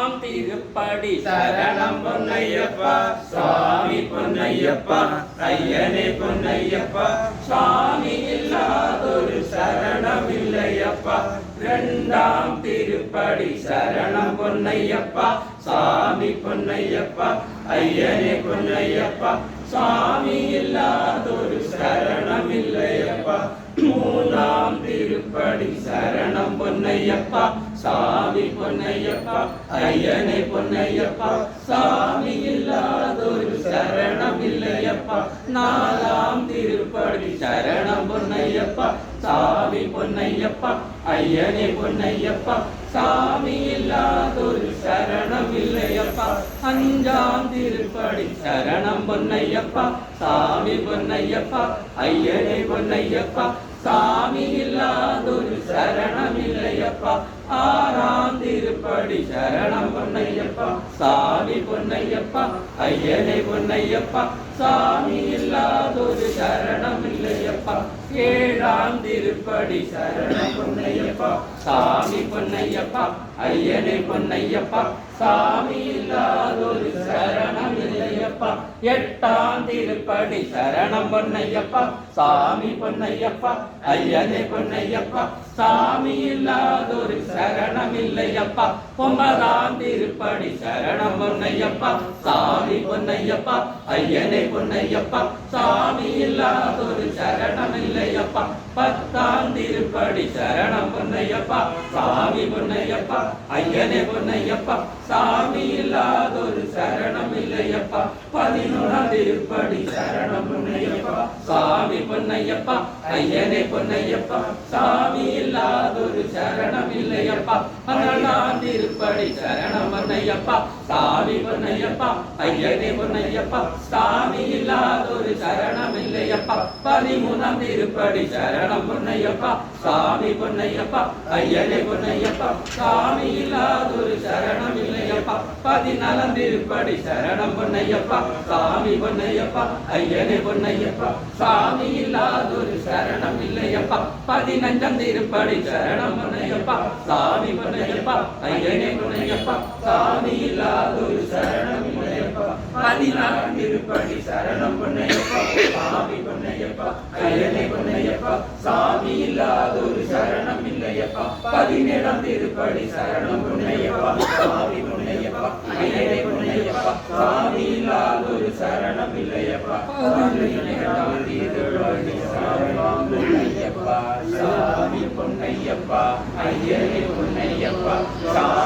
ஆம் திருப்படி. சரணம் பொன்னையப்பா சுவாமி பொன்னையப்பா ஐயனே பொன்னையப்பா. சாமி இல்லாதொரு சரணம் இல்லையப்பா இரண்டாம் திருப்படி சரணம் பொன்னையப்பா சாமி பொன்னையப்பா ஐயனே பொன்னையப்பா. சாமி இல்லாதொரு சரணம் இல்லையப்பா மூணாம் திருப்படி சரணம் பொன்னையப்பா சாமி பொன்னையப்பா ஐயனை பொன்னையப்பா சாமி இல்லாதொரு சரணம் இல்லையப்பா நாலாம் திருப்படி சரணம் பொன்னையப்பா சாமி பொன்னையப்பா ஐயனை பொன்னையப்பா சாமி இல்லாதொரு சரணம் இல்லையப்பா அஞ்சாம் திருப்படி சரணம் பொன்னையப்பா சாமி பொன்னையப்பா ஐயனை பொன்னையப்பா சாமி இல்லா பொன்னையப்பா ஆறாம் திருப்படி சரணம் பொன்னையப்பா சாமி பொன்னையப்பா ஐயனை பொன்னையப்பா சாமி இல்லாதொரு சரணம் இல்லை ஏழாம் திருப்படி சரண பொன்னையப்பா சாமி பொன்னையப்பா ஐயனே பொன்னையப்பா சாமி இல்லாதொரு சரணம் இல்லையப்பா எட்டாம் திருப்படி சரணம் பொன்னையப்பா சாமி பொன்னையப்பா ஐயனே பொன்னையப்பா சாமி இல்லாதொரு சரணம் இல்லையப்பா ஒன்பதாம் திருப்படி சரணம் பொன்னையப்பா சாமி பொன்னையப்பா ஐயனே பொன்னையப்பா சாமி இல்லாதொரு சரணம் பொன்னையப்பா பத்தாம் திருப்படி சரணம் பொன்னையப்பா சாமி பொன்னையப்பா ஐயனே பொன்னையப்பா சாமி இல்லாதொரு சரணம் இல்லையப்பா பதினோராம் திருப்படி சரணம் பொன்னையப்பா சாமி பொன்னையப்பா ஐயனே பொன்னையப்பா சாமி இல்லாதொரு சரணம் இல்லையப்பா பன்னெண்டாம் திருப்படி சரணம் அண்ணையப்பா சாமி பொன்னையப்பா ஐயனே பொன்னையப்பா சாமி இல்லாத ஒரு சரணம் இல்லையப்பா பதிமூணாம் திருப்படி சரணம் பொன்னையப்பா சாமி பொன்னையப்பா ஐயனே பொன்னையப்பா சாமி இல்லாத ஒரு சரணம் பதினாலாம் திருப்படி சரணம் பொன்னையப்பா சாமி பொன்னையப்பா ஐயனே பொன்னையப்பா. சாமி இல்லாதொரு சரணம் இல்லையப்பா. பதினஞ்சாம் திருப்படி சரணம் பொன்னையப்பா சாமி பொன்னையப்பா ஐயனே பொன்னையப்பா. சாமி இல்லாதொரு சரணம் இல்லையப்பா. பதினாறாம் திருப்படி சரணம் பொன்னையப்பா சாமி பொன்னையப்பா ஐயனே பொன்னையப்பா. சாமி இல்லாத ஒரு சரணம் இல்லையப்பா. பதினேழாம் திருப்படி சரணம் பொன்னையப்பா சாமி பொன்னையப்பா. ஐயனே பொன்னையப்பா சாமி இல்லாதொரு சரணம் இல்லையப்பா சாமி பொன்னையப்பா பொன்னையப்பா சாமி